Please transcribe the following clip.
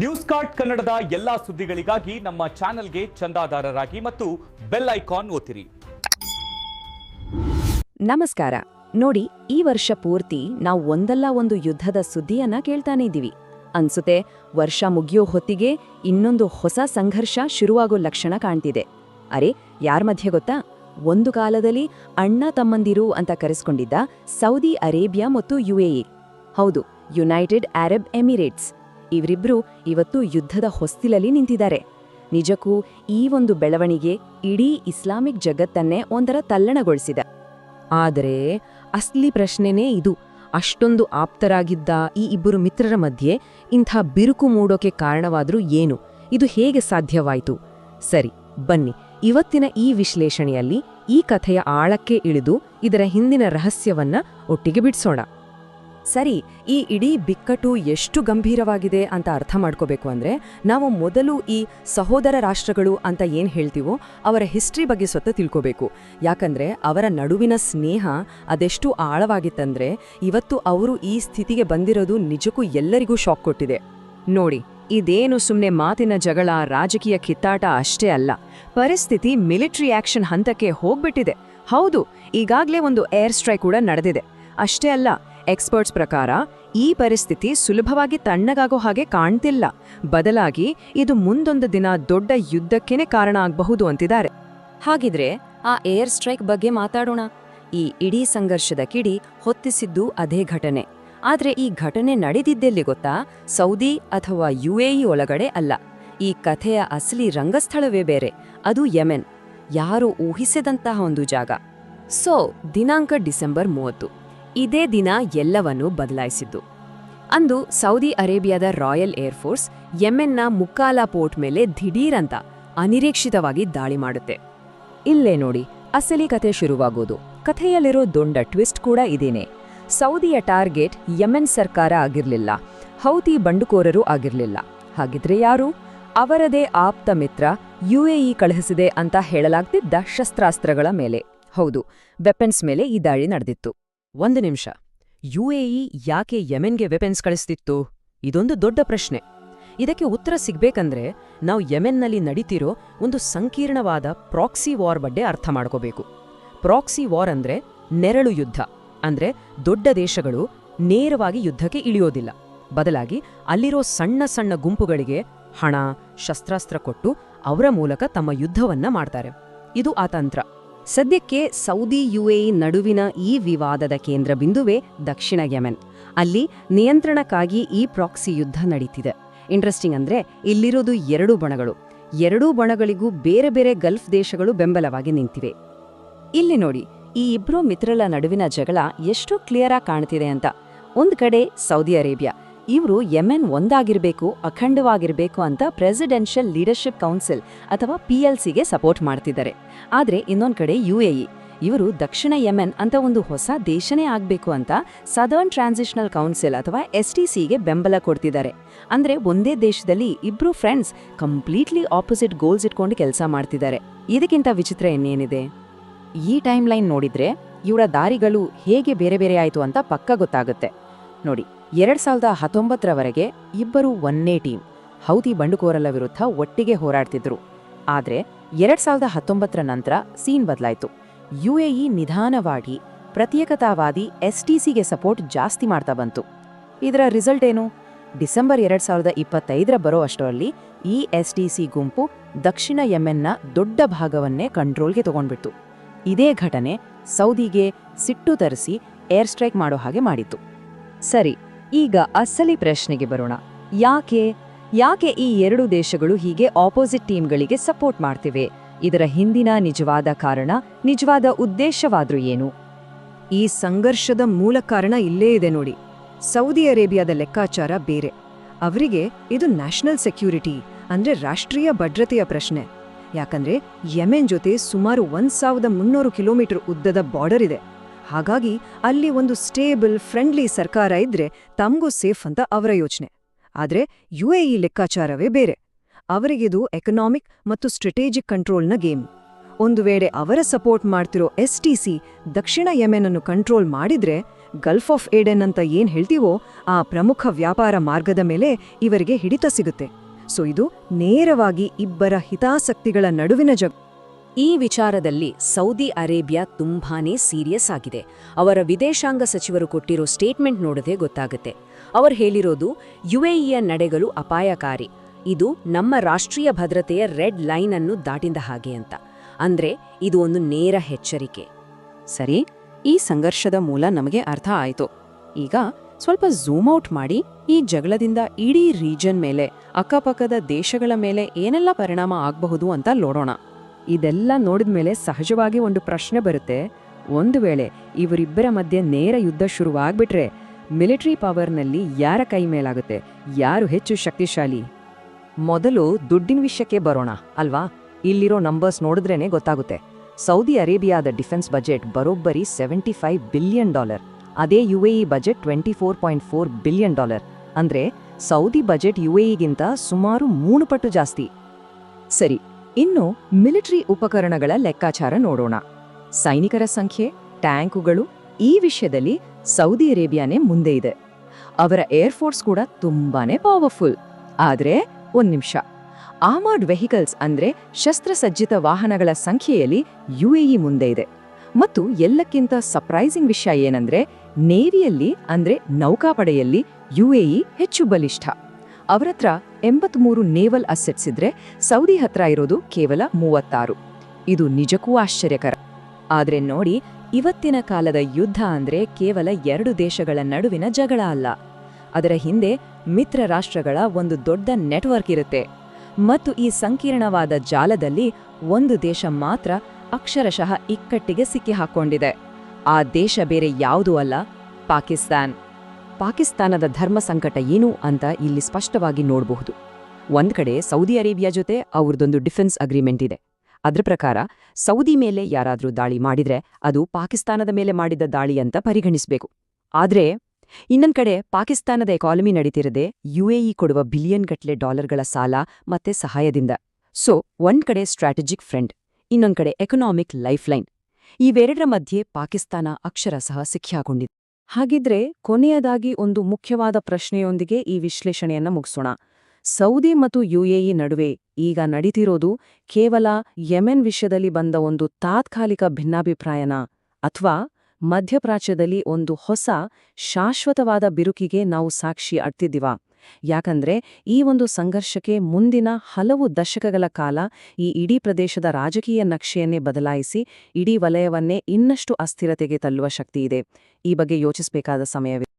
News card ಕನ್ನಡದ ಎಲ್ಲಾ ಸುದ್ದಿಗಳಿಗಾಗಿ ನಮ್ಮ ಚಾನೆಲ್ಗೆ ಚಂದಾದಾರರಾಗಿ ಮತ್ತು ಬೆಲ್ ಐಕಾನ್ ಓತಿರಿ ನಮಸ್ಕಾರ. ನೋಡಿ, ಈ ವರ್ಷ ಪೂರ್ತಿ ನಾವು ಒಂದಲ್ಲ ಒಂದು ಯುದ್ಧದ ಸುದ್ದಿಯನ್ನ ಕೇಳ್ತಾನೆ ಇದ್ದೀವಿ. ಅನ್ಸುತ್ತೆ, ವರ್ಷ ಮುಗಿಯೋ ಹೊತ್ತಿಗೆ ಇನ್ನೊಂದು ಹೊಸ ಸಂಘರ್ಷ ಶುರುವಾಗೋ ಲಕ್ಷಣ ಕಾಣ್ತಿದೆ. ಅರೆ, ಯಾರ್ ಮಧ್ಯೆ ಗೊತ್ತಾ? ಒಂದು ಕಾಲದಲ್ಲಿ ಅಣ್ಣ ತಮ್ಮಂದಿರು ಅಂತ ಕರೆಸ್ಕೊಂಡಿದ್ದ ಸೌದಿ ಅರೇಬಿಯಾ ಮತ್ತು ಯುಎಇ ಹೌದು, ಯುನೈಟೆಡ್ ಅರಬ್ ಎಮಿರೇಟ್ಸ್. ಇವರಿಬ್ರು ಇವತ್ತು ಯುದ್ಧದ ಹೊಸ್ತಿಲಲ್ಲಿ ನಿಂತಿದ್ದಾರೆ. ನಿಜಕ್ಕೂ ಈ ಒಂದು ಬೆಳವಣಿಗೆ ಇಡೀ ಇಸ್ಲಾಮಿಕ್ ಜಗತ್ತನ್ನೇ ಒಂದರ ತಲ್ಲಣಗೊಳಿಸಿದ. ಆದರೆ ಅಸ್ಲಿ ಪ್ರಶ್ನೆನೇ ಇದು. ಅಷ್ಟೊಂದು ಆಪ್ತರಾಗಿದ್ದ ಈ ಇಬ್ಬರು ಮಿತ್ರರ ಮಧ್ಯೆ ಇಂಥ ಬಿರುಕು ಮೂಡೋಕೆ ಕಾರಣವಾದರೂ ಏನು? ಇದು ಹೇಗೆ ಸಾಧ್ಯವಾಯಿತು? ಸರಿ, ಬನ್ನಿ. ಇವತ್ತಿನ ಈ ವಿಶ್ಲೇಷಣೆಯಲ್ಲಿ ಈ ಕಥೆಯ ಆಳಕ್ಕೆ ಇಳಿದು ಇದರ ಹಿಂದಿನ ರಹಸ್ಯವನ್ನ ಒಟ್ಟಿಗೆ ಬಿಡಿಸೋಣ. ಸರಿ, ಈ ಇಡೀ ಬಿಕ್ಕಟ್ಟು ಎಷ್ಟು ಗಂಭೀರವಾಗಿದೆ ಅಂತ ಅರ್ಥ ಮಾಡ್ಕೋಬೇಕು ಅಂದರೆ, ನಾವು ಮೊದಲು ಈ ಸಹೋದರ ರಾಷ್ಟ್ರಗಳು ಅಂತ ಏನು ಹೇಳ್ತೀವೋ ಅವರ ಹಿಸ್ಟ್ರಿ ಬಗ್ಗೆ ಸ್ವತಃ ತಿಳ್ಕೋಬೇಕು. ಯಾಕಂದರೆ, ಅವರ ನಡುವಿನ ಸ್ನೇಹ ಅದೆಷ್ಟು ಆಳವಾಗಿತ್ತಂದ್ರೆ, ಇವತ್ತು ಅವರು ಈ ಸ್ಥಿತಿಗೆ ಬಂದಿರೋದು ನಿಜಕ್ಕೂ ಎಲ್ಲರಿಗೂ ಶಾಕ್ ಕೊಟ್ಟಿದೆ. ನೋಡಿ, ಇದೇನು ಸುಮ್ಮನೆ ಮಾತಿನ ಜಗಳ, ರಾಜಕೀಯ ಕಿತ್ತಾಟ ಅಷ್ಟೇ ಅಲ್ಲ. ಪರಿಸ್ಥಿತಿ ಮಿಲಿಟರಿ ಆಕ್ಷನ್ ಹಂತಕ್ಕೆ ಹೋಗ್ಬಿಟ್ಟಿದೆ. ಹೌದು, ಈಗಾಗಲೇ ಒಂದು ಏರ್ ಸ್ಟ್ರೈಕ್ ಕೂಡ ನಡೆದಿದೆ. ಅಷ್ಟೇ ಅಲ್ಲ ಎಕ್ಸ್ಪರ್ಟ್ಸ್ ಪ್ರಕಾರ, ಈ ಪರಿಸ್ಥಿತಿ ಸುಲಭವಾಗಿ ತಣ್ಣಗಾಗೋ ಹಾಗೆ ಕಾಣ್ತಿಲ್ಲ. ಬದಲಾಗಿ, ಇದು ಮುಂದೊಂದು ದಿನ ದೊಡ್ಡ ಯುದ್ಧಕ್ಕೇನೆ ಕಾರಣ ಆಗಬಹುದು ಅಂತಿದ್ದಾರೆ. ಹಾಗಿದ್ರೆ, ಆ ಏರ್ ಸ್ಟ್ರೈಕ್ ಬಗ್ಗೆ ಮಾತಾಡೋಣ. ಈ ಇಡೀ ಸಂಘರ್ಷದ ಕಿಡಿ ಹೊತ್ತಿಸಿದ್ದು ಅದೇ ಘಟನೆ. ಆದರೆ ಈ ಘಟನೆ ನಡೆದಿದ್ದೆಲ್ಲಿ ಗೊತ್ತಾ? ಸೌದಿ ಅಥವಾ ಯುಎಇ ಒಳಗಡೆ ಅಲ್ಲ. ಈ ಕಥೆಯ ಅಸಲಿ ರಂಗಸ್ಥಳವೇ ಬೇರೆ. ಅದು ಯೆಮೆನ್. ಯಾರು ಊಹಿಸದಂತಹ ಒಂದು ಜಾಗ. ಸೊ, ದಿನಾಂಕ ಡಿಸೆಂಬರ್ ಮೂವತ್ತು. ಇದೇ ದಿನ ಎಲ್ಲವನ್ನೂ ಬದಲಾಯಿಸಿದ್ದು. ಅಂದು ಸೌದಿ ಅರೇಬಿಯಾದ ರಾಯಲ್ ಏರ್ಫೋರ್ಸ್ ಯೆಮೆನ್ನ ಮುಕ್ಕಾಲಾ ಪೋರ್ಟ್ ಮೇಲೆ ದಿಢೀರಂತ ಅನಿರೀಕ್ಷಿತವಾಗಿ ದಾಳಿ ಮಾಡುತ್ತೆ. ಇಲ್ಲೇ ನೋಡಿ, ಅಸಲಿ ಕಥೆ ಶುರುವಾಗೋದು. ಕಥೆಯಲ್ಲಿರೋ ದೊಡ್ಡ ಟ್ವಿಸ್ಟ್ ಕೂಡ ಇದೇನೆ. ಸೌದಿಯ ಟಾರ್ಗೆಟ್ ಯೆಮೆನ್ ಸರ್ಕಾರ ಆಗಿರಲಿಲ್ಲ, ಹೌತಿ ಬಂಡುಕೋರರು ಆಗಿರಲಿಲ್ಲ. ಹಾಗಿದ್ರೆ ಯಾರು? ಅವರದೇ ಆಪ್ತ ಮಿತ್ರ ಯುಎಇ ಕಳುಹಿಸಿದೆ ಅಂತ ಹೇಳಲಾಗ್ತಿದ್ದ ಶಸ್ತ್ರಾಸ್ತ್ರಗಳ ಮೇಲೆ. ಹೌದು, ವೆಪನ್ಸ್ ಮೇಲೆ ಈ ದಾಳಿ ನಡೆದಿತ್ತು. ಒಂದು ನಿಮಿಷ. ಯುಎಇ ಯಾಕೆ ಯೆಮೆನ್ಗೆ ವೆಪನ್ಸ್ ಕಳಿಸ್ತಿತ್ತು? ಇದೊಂದು ದೊಡ್ಡ ಪ್ರಶ್ನೆ. ಇದಕ್ಕೆ ಉತ್ತರ ಸಿಗ್ಬೇಕಂದ್ರೆ, ನಾವು ಯೆಮೆನ್ನಲ್ಲಿ ನಡೀತಿರೋ ಒಂದು ಸಂಕೀರ್ಣವಾದ ಪ್ರಾಕ್ಸಿ ವಾರ್ ಬಗ್ಗೆ ಅರ್ಥ ಮಾಡ್ಕೋಬೇಕು. ಪ್ರಾಕ್ಸಿ ವಾರ್ ಅಂದ್ರೆ ನೆರಳು ಯುದ್ಧ. ಅಂದ್ರೆ ದೊಡ್ಡ ದೇಶಗಳು ನೇರವಾಗಿ ಯುದ್ಧಕ್ಕೆ ಇಳಿಯೋದಿಲ್ಲ. ಬದಲಾಗಿ ಅಲ್ಲಿರೋ ಸಣ್ಣ ಸಣ್ಣ ಗುಂಪುಗಳಿಗೆ ಹಣ, ಶಸ್ತ್ರಾಸ್ತ್ರ ಕೊಟ್ಟು ಅವರ ಮೂಲಕ ತಮ್ಮ ಯುದ್ಧವನ್ನ ಮಾಡ್ತಾರೆ. ಇದು ಆ ತಂತ್ರ. ಸದ್ಯಕ್ಕೆ ಸೌದಿ ಯುಎಇ ನಡುವಿನ ಈ ವಿವಾದದ ಕೇಂದ್ರ ಬಿಂದುವೆ ದಕ್ಷಿಣ ಯೆಮೆನ್. ಅಲ್ಲಿ ನಿಯಂತ್ರಣಕ್ಕಾಗಿ ಈ ಪ್ರಾಕ್ಸಿ ಯುದ್ಧ ನಡೀತಿದೆ. ಇಂಟ್ರೆಸ್ಟಿಂಗ್ ಅಂದ್ರೆ ಇಲ್ಲಿರೋದು ಎರಡು ಬಣಗಳು. ಎರಡೂ ಬಣಗಳಿಗೂ ಬೇರೆ ಬೇರೆ ಗಲ್ಫ್ ದೇಶಗಳು ಬೆಂಬಲವಾಗಿ ನಿಂತಿವೆ. ಇಲ್ಲಿ ನೋಡಿ, ಈ ಇಬ್ರು ಮಿತ್ರರ ನಡುವಿನ ಜಗಳ ಎಷ್ಟು ಕ್ಲಿಯರ್ ಆಗಿ ಕಾಣ್ತಿದೆ ಅಂತ. ಒಂದ್ ಕಡೆ ಸೌದಿ ಅರೇಬಿಯಾ ಇವರು ಯೆಮೆನ್ ಒಂದಾಗಿರಬೇಕು, ಅಖಂಡವಾಗಿರಬೇಕು ಅಂತ ಪ್ರೆಸಿಡೆನ್ಷಿಯಲ್ ಲೀಡರ್ಶಿಪ್ ಕೌನ್ಸಿಲ್ ಅಥವಾ ಪಿ ಎಲ್ ಸಿಗೆ ಸಪೋರ್ಟ್ ಮಾಡ್ತಿದ್ದಾರೆ. ಆದರೆ ಇನ್ನೊಂದು ಕಡೆ ಯು ಯುಎಇ ಇವರು ದಕ್ಷಿಣ ಯೆಮೆನ್ ಅಂತ ಒಂದು ಹೊಸ ದೇಶನೇ ಆಗಬೇಕು ಅಂತ ಸದರ್ನ್ ಟ್ರಾನ್ಸಿಷನಲ್ ಕೌನ್ಸಿಲ್ ಅಥವಾ ಎಸ್ ಟಿ ಸಿಗೆ ಬೆಂಬಲ ಕೊಡ್ತಿದ್ದಾರೆ. ಅಂದರೆ ಒಂದೇ ದೇಶದಲ್ಲಿ ಇಬ್ಬರು ಫ್ರೆಂಡ್ಸ್ ಕಂಪ್ಲೀಟ್ಲಿ ಆಪೋಸಿಟ್ ಗೋಲ್ಸ್ ಇಟ್ಕೊಂಡು ಕೆಲಸ ಮಾಡ್ತಿದ್ದಾರೆ. ಇದಕ್ಕಿಂತ ವಿಚಿತ್ರ ಇನ್ನೇನಿದೆ? ಈ ಟೈಮ್ ಲೈನ್ ನೋಡಿದ್ರೆ ಇವರ ದಾರಿಗಳು ಹೇಗೆ ಬೇರೆ ಬೇರೆ ಆಯಿತು ಅಂತ ಪಕ್ಕ ಗೊತ್ತಾಗುತ್ತೆ. ನೋಡಿ ಎರಡ್ ಸಾವಿರದ ಹತ್ತೊಂಬತ್ತರವರೆಗೆ ಇಬ್ಬರು ಒಂದೇ ಟೀಮ್ ಹೌದಿ ಬಂಡುಕೋರಲ್ಲ ವಿರುದ್ಧ ಒಟ್ಟಿಗೆ ಹೋರಾಡ್ತಿದ್ರು. ಆದರೆ ಎರಡ್ ಸಾವಿರದ ಹತ್ತೊಂಬತ್ತರ ನಂತರ ಸೀನ್ ಬದಲಾಯ್ತು. ಯುಎಇ ನಿಧಾನವಾಗಿ ಪ್ರತ್ಯೇಕತಾವಾದಿ ಎಸ್ಟಿಸಿಗೆ ಸಪೋರ್ಟ್ ಜಾಸ್ತಿ ಮಾಡ್ತಾ ಬಂತು. ಇದರ ರಿಸಲ್ಟ್ ಏನು? ಡಿಸೆಂಬರ್ ಎರಡ್ ಸಾವಿರದ ಇಪ್ಪತ್ತೈದರ ಬರೋ ಅಷ್ಟರಲ್ಲಿ ಈ ಸಿ ಗುಂಪು ದಕ್ಷಿಣ ಯೆಮೆನ್ನ ದೊಡ್ಡ ಭಾಗವನ್ನೇ ಕಂಟ್ರೋಲ್ಗೆ ತಗೊಂಡ್ಬಿಡ್ತು. ಇದೇ ಘಟನೆ ಸೌದಿಗೆ ಸಿಟ್ಟು ತರಿಸಿ ಏರ್ ಸ್ಟ್ರೈಕ್ ಮಾಡೋ ಹಾಗೆ ಮಾಡಿತ್ತು. ಸರಿ ಈಗ ಅಸಲಿ ಪ್ರಶ್ನೆಗೆ ಬರೋಣ. ಯಾಕೆ? ಯಾಕೆ ಈ ಎರಡು ದೇಶಗಳು ಹೀಗೆ ಆಪೋಸಿಟ್ ಟೀಮ್ಗಳಿಗೆ ಸಪೋರ್ಟ್ ಮಾಡ್ತಿವೆ? ಇದರ ಹಿಂದಿನ ನಿಜವಾದ ಕಾರಣ, ನಿಜವಾದ ಉದ್ದೇಶವಾದ್ರೂ ಏನು? ಈ ಸಂಘರ್ಷದ ಮೂಲ ಕಾರಣ ಇಲ್ಲೇ ಇದೆ ನೋಡಿ. ಸೌದಿ ಅರೇಬಿಯಾದ ಲೆಕ್ಕಾಚಾರ ಬೇರೆ. ಅವರಿಗೆ ಇದು ನ್ಯಾಷನಲ್ ಸೆಕ್ಯೂರಿಟಿ ಅಂದ್ರೆ ರಾಷ್ಟ್ರೀಯ ಭದ್ರತೆಯ ಪ್ರಶ್ನೆ. ಯಾಕಂದ್ರೆ ಯಮೆನ್ ಜೊತೆ ಸುಮಾರು ಒಂದ್ ಸಾವಿರದ ಮುನ್ನೂರು ಕಿಲೋಮೀಟರ್ ಉದ್ದದ ಬಾರ್ಡರ್ ಇದೆ. ಹಾಗಾಗಿ ಅಲ್ಲಿ ಒಂದು ಸ್ಟೇಬಲ್, ಫ್ರೆಂಡ್ಲಿ ಸರ್ಕಾರ ಇದ್ರೆ ತಮಗೂ ಸೇಫ್ ಅಂತ ಅವರ ಯೋಚನೆ. ಆದ್ರೆ ಯುಎಇ ಲೆಕ್ಕಾಚಾರವೇ ಬೇರೆ. ಅವರಿಗಿದು ಎಕನಾಮಿಕ್ ಮತ್ತು ಸ್ಟ್ರಾಟಜಿಕ್ ಕಂಟ್ರೋಲ್ನ ಗೇಮ್. ಒಂದು ವೇಳೆ ಅವರ ಸಪೋರ್ಟ್ ಮಾಡ್ತಿರೋ ಎಸ್ ಟಿ ಸಿ ದಕ್ಷಿಣ ಯಮೆನ್ ಅನ್ನು ಕಂಟ್ರೋಲ್ ಮಾಡಿದ್ರೆ ಗಲ್ಫ್ ಆಫ್ ಏಡೆನ್ ಅಂತ ಏನ್ ಹೇಳ್ತೀವೋ ಆ ಪ್ರಮುಖ ವ್ಯಾಪಾರ ಮಾರ್ಗದ ಮೇಲೆ ಇವರಿಗೆ ಹಿಡಿತ ಸಿಗುತ್ತೆ. ಸೊ ಇದು ನೇರವಾಗಿ ಇಬ್ಬರ ಹಿತಾಸಕ್ತಿಗಳ ನಡುವಿನ ಜಗ ಈ ವಿಚಾರದಲ್ಲಿ ಸೌದಿ ಅರೇಬಿಯಾ ತುಂಬಾನೇ ಸೀರಿಯಸ್ ಆಗಿದೆ. ಅವರ ವಿದೇಶಾಂಗ ಸಚಿವರು ಕೊಟ್ಟಿರೋ ಸ್ಟೇಟ್ಮೆಂಟ್ ನೋಡದೆ ಗೊತ್ತಾಗುತ್ತೆ. ಅವರು ಹೇಳಿರೋದು, ಯುಎಇಯ ನಡೆಗಳು ಅಪಾಯಕಾರಿ. ಇದು ನಮ್ಮ ರಾಷ್ಟ್ರೀಯ ಭದ್ರತೆಯ ರೆಡ್ ಲೈನ್ ಅನ್ನು ದಾಟಿದ ಹಾಗೆ ಅಂತ. ಅಂದ್ರೆ ಇದು ಒಂದು ನೇರ ಎಚ್ಚರಿಕೆ. ಸರಿ, ಈ ಸಂಘರ್ಷದ ಮೂಲ ನಮಗೆ ಅರ್ಥ ಆಯಿತು. ಈಗ ಸ್ವಲ್ಪ ಝೂಮ್ ಔಟ್ ಮಾಡಿ, ಈ ಜಗಳದಿಂದ ಇಡೀ ರೀಜನ್ ಮೇಲೆ, ಅಕ್ಕಪಕ್ಕದ ದೇಶಗಳ ಮೇಲೆ ಏನೆಲ್ಲ ಪರಿಣಾಮ ಆಗಬಹುದು ಅಂತ ನೋಡೋಣ. ಇದೆಲ್ಲ ನೋಡಿದ ಮೇಲೆ ಸಹಜವಾಗಿ ಒಂದು ಪ್ರಶ್ನೆ ಬರುತ್ತೆ. ಒಂದು ವೇಳೆ ಇವರಿಬ್ಬರ ಮಧ್ಯೆ ನೇರ ಯುದ್ಧ ಶುರುವಾಗ್ಬಿಟ್ರೆ ಮಿಲಿಟರಿ ಪವರ್ನಲ್ಲಿ ಯಾರ ಕೈ ಮೇಲಾಗುತ್ತೆ? ಯಾರು ಹೆಚ್ಚು ಶಕ್ತಿಶಾಲಿ? ಮೊದಲು ದುಡ್ಡಿನ ವಿಷಯಕ್ಕೆ ಬರೋಣ, ಅಲ್ವಾ? ಇಲ್ಲಿರೋ ನಂಬರ್ಸ್ ನೋಡಿದ್ರೇನೆ ಗೊತ್ತಾಗುತ್ತೆ. ಸೌದಿ ಅರೇಬಿಯಾದ ಡಿಫೆನ್ಸ್ ಬಜೆಟ್ ಬರೋಬ್ಬರಿ ಸೆವೆಂಟಿ ಫೈವ್ ಬಿಲಿಯನ್ ಡಾಲರ್ ಅದೇ U A E budget twenty four point four billion dollar ಅಂದರೆ ಸೌದಿ ಬಜೆಟ್ ಯು ಎಇಗಿಂತ ಸುಮಾರು ಮೂರು ಪಟ್ಟು ಜಾಸ್ತಿ. ಸರಿ ಇನ್ನು ಮಿಲಿಟರಿ ಉಪಕರಣಗಳ ಲೆಕ್ಕಾಚಾರ ನೋಡೋಣ. ಸೈನಿಕರ ಸಂಖ್ಯೆ, ಟ್ಯಾಂಕುಗಳು, ಈ ವಿಷಯದಲ್ಲಿ ಸೌದಿ ಅರೇಬಿಯಾನೇ ಮುಂದೆ ಇದೆ. ಅವರ ಏರ್ಫೋರ್ಸ್ ಕೂಡ ತುಂಬಾನೇ ಪವರ್ಫುಲ್ ಆದರೆ ಒಂದು ನಿಮಿಷ. ಆಮರ್ಡ್ ವೆಹಿಕಲ್ಸ್ ಅಂದ್ರೆ ಶಸ್ತ್ರಸಜ್ಜಿತ ವಾಹನಗಳ ಸಂಖ್ಯೆಯಲ್ಲಿ ಯುಎಇ ಮುಂದೆ ಇದೆ. ಮತ್ತು ಎಲ್ಲಕ್ಕಿಂತ ಸರ್ಪ್ರೈಸಿಂಗ್ ವಿಷಯ ಏನಂದ್ರೆ ನೇವಿಯಲ್ಲಿ ಅಂದ್ರೆ ನೌಕಾಪಡೆಯಲ್ಲಿ ಯುಎಇ ಹೆಚ್ಚು ಬಲಿಷ್ಠ. ಅವರತ್ರ ಎಂಬತ್ಮೂರು ನೇವಲ್ ಅಸೆಟ್ಸ್ ಇದ್ರೆ ಸೌದಿ ಹತ್ರ ಇರೋದು ಕೇವಲ ಮೂವತ್ತಾರು. ಇದು ನಿಜಕ್ಕೂ ಆಶ್ಚರ್ಯಕರ. ಆದರೆ ನೋಡಿ, ಇವತ್ತಿನ ಕಾಲದ ಯುದ್ಧ ಅಂದ್ರೆ ಕೇವಲ ಎರಡು ದೇಶಗಳ ನಡುವಿನ ಜಗಳ ಅಲ್ಲ. ಅದರ ಹಿಂದೆ ಮಿತ್ರ ರಾಷ್ಟ್ರಗಳ ಒಂದು ದೊಡ್ಡ ನೆಟ್ವರ್ಕ್ ಇರುತ್ತೆ. ಮತ್ತು ಈ ಸಂಕೀರ್ಣವಾದ ಜಾಲದಲ್ಲಿ ಒಂದು ದೇಶ ಮಾತ್ರ ಅಕ್ಷರಶಃ ಇಕ್ಕಟ್ಟಿಗೆ ಸಿಕ್ಕಿಹಾಕೊಂಡಿದೆ. ಆ ದೇಶ ಬೇರೆ ಯಾವುದೂ ಅಲ್ಲ, ಪಾಕಿಸ್ತಾನ್. ಪಾಕಿಸ್ತಾನದ ಧರ್ಮ ಸಂಕಟ ಏನು ಅಂತ ಇಲ್ಲಿ ಸ್ಪಷ್ಟವಾಗಿ ನೋಡಬಹುದು. ಒಂದ್ ಕಡೆ ಸೌದಿ ಅರೇಬಿಯಾ ಜೊತೆ ಅವ್ರದೊಂದು ಡಿಫೆನ್ಸ್ ಅಗ್ರಿಮೆಂಟ್ ಇದೆ. ಅದ್ರ ಪ್ರಕಾರ, ಸೌದಿ ಮೇಲೆ ಯಾರಾದರೂ ದಾಳಿ ಮಾಡಿದ್ರೆ ಅದು ಪಾಕಿಸ್ತಾನದ ಮೇಲೆ ಮಾಡಿದ ದಾಳಿ ಅಂತ ಪರಿಗಣಿಸಬೇಕು. ಆದ್ರೆ, ಇನ್ನೊಂದ್ ಕಡೆ ಪಾಕಿಸ್ತಾನದ ಎಕಾನಮಿ ನಡೀತಿರದೆ ಯುಎಇ ಕೊಡುವ ಬಿಲಿಯನ್ ಗಟ್ಲೆ ಡಾಲರ್ಗಳ ಸಾಲ ಮತ್ತೆ ಸಹಾಯದಿಂದ. ಸೊ ಒಂದ್ ಕಡೆ ಸ್ಟ್ರಾಟಜಿಕ್ ಫ್ರೆಂಡ್ ಇನ್ನೊಂದ್ ಕಡೆ ಎಕನಾಮಿಕ್ ಲೈಫ್ಲೈನ್ ಇವೆರಡರ ಮಧ್ಯೆ ಪಾಕಿಸ್ತಾನ ಅಕ್ಷರಶಃ ಸಿಕ್ಕಿಹಾಕೊಂಡಿದೆ. ಹಾಗಿದ್ರೆ ಕೊನೆಯದಾಗಿ ಒಂದು ಮುಖ್ಯವಾದ ಪ್ರಶ್ನೆಯೊಂದಿಗೆ ಈ ವಿಶ್ಲೇಷಣೆಯನ್ನ ಮುಗಿಸೋಣ. ಸೌದಿ ಮತ್ತು ಯುಎಇ ನಡುವೆ ಈಗ ನಡೀತಿರೋದು ಕೇವಲ ಯೆಮೆನ್ ವಿಷಯದಲ್ಲಿ ಬಂದ ಒಂದು ತಾತ್ಕಾಲಿಕ ಭಿನ್ನಾಭಿಪ್ರಾಯನ ಅಥವಾ ಮಧ್ಯಪ್ರಾಚ್ಯದಲ್ಲಿ ಒಂದು ಹೊಸ ಶಾಶ್ವತವಾದ ಬಿರುಕಿಗೆ ನಾವು ಸಾಕ್ಷಿ ಅಡ್ತಿದ್ದೀವಾ. ಯಾಕಂದ್ರೆ ಈ ಒಂದು ಸಂಘರ್ಷಕ್ಕೆ ಮುಂದಿನ ಹಲವು ದಶಕಗಳ ಕಾಲ ಈ ಇಡೀ ಪ್ರದೇಶದ ರಾಜಕೀಯ ನಕ್ಷೆಯನ್ನೇ ಬದಲಾಯಿಸಿ ಇಡೀ ವಲಯವನ್ನೇ ಇನ್ನಷ್ಟು ಅಸ್ಥಿರತೆಗೆ ತಳ್ಳುವ ಶಕ್ತಿಯಿದೆ ಈ ಬಗ್ಗೆ ಯೋಚಿಸಬೇಕಾದ ಸಮಯವಿದೆ.